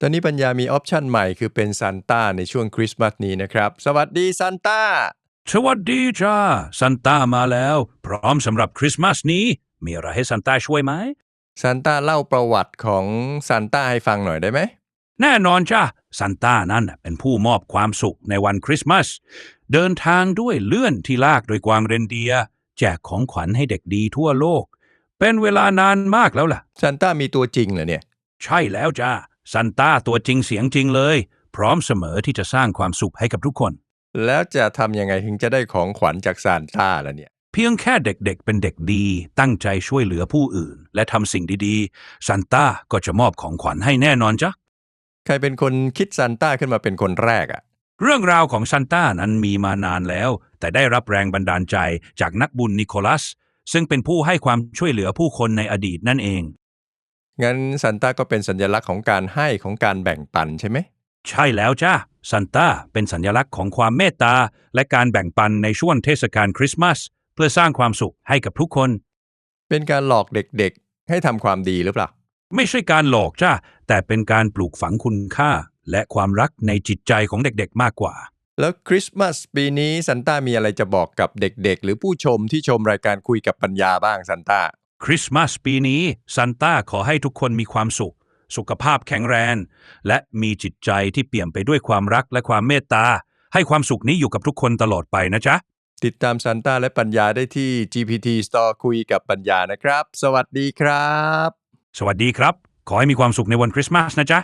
ตอนนี้ปัญญามีออปชันใหม่คือเป็นซานต้าในช่วงคริสต์มาสนี้นะครับ สวัสดีซานต้า สวัสดีจ้าซันต้ามาแล้ว พร้อมสำหรับคริสต์มาสนี้ มีอะไรให้ซันต้าช่วยไหมซานต้าเล่าประวัติของซานต้าให้ฟังหน่อยได้ไหม แน่นอนจ้าซันต้านั้นน่ะเป็นผู้มอบความสุขในวันคริสต์มาส เดินทางด้วยเลื่อนที่ลากโดยกวางเรนเดียร์แจกของขวัญให้เด็กดีทั่วโลก เป็นเวลานานมากแล้วล่ะซานต้ามีตัวจริงเหรอเนี่ย ใช่แล้วจ้า ซันต้าตัวจริงเสียงจริงเลย พร้อมเสมอที่จะสร้างความสุขให้กับทุกคน แล้วจะทำยังไงถึงจะได้ของขวัญจากซานต้าล่ะเนี่ย เพียงแค่เด็กๆ เป็นเด็กดี ตั้งใจช่วยเหลือผู้อื่น และทำสิ่งดีๆซันต้าก็จะมอบของขวัญให้แน่นอนจ้ะใครเป็นคนคิดซานต้าขึ้นมาเป็นคนแรกอะเรื่องราวของซันต้านั้นมีมานานแล้ว แต่ได้รับแรงบันดาลใจจากนักบุญนิโคลัส ซึ่งเป็นผู้ให้ความช่วยเหลือผู้คนในอดีตนั่นเอง งั้นซานต้าก็เป็นสัญลักษณ์ของการให้ของการแบ่งปันใช่ไหม ใช่แล้วจ้าซันต้าเป็นสัญลักษณ์ของความเมตตา และการแบ่งปันในช่วงเทศกาลคริสต์มาส เพื่อสร้างความสุขให้กับทุกคน เป็นการหลอกเด็กๆ ให้ทำความดีหรือเปล่า ไม่ใช่การหลอกจ้าแต่เป็นการปลูกฝังคุณค่า และความรักในจิตใจของเด็กๆ มากกว่า แล้วคริสต์มาสปีนี้ซันต้ามีอะไรจะบอกกับเด็กๆ หรือผู้ชมที่ชมรายการคุยกับปัญญาบ้างซันต้า คริสต์มาสปีนี้ซันต้าขอให้ทุกคนมีความสุข สุขภาพแข็งแรง และมีจิตใจที่เปี่ยมไปด้วยความรักและความเมตตา ให้ความสุขนี้อยู่กับทุกคนตลอดไปนะจ๊ะ ติดตามซันต้าและปัญญาได้ที่ GPT Store คุยกับปัญญานะครับ สวัสดีครับ สวัสดีครับ ขอให้มีความสุขในวันคริสต์มาสนะจ๊ะ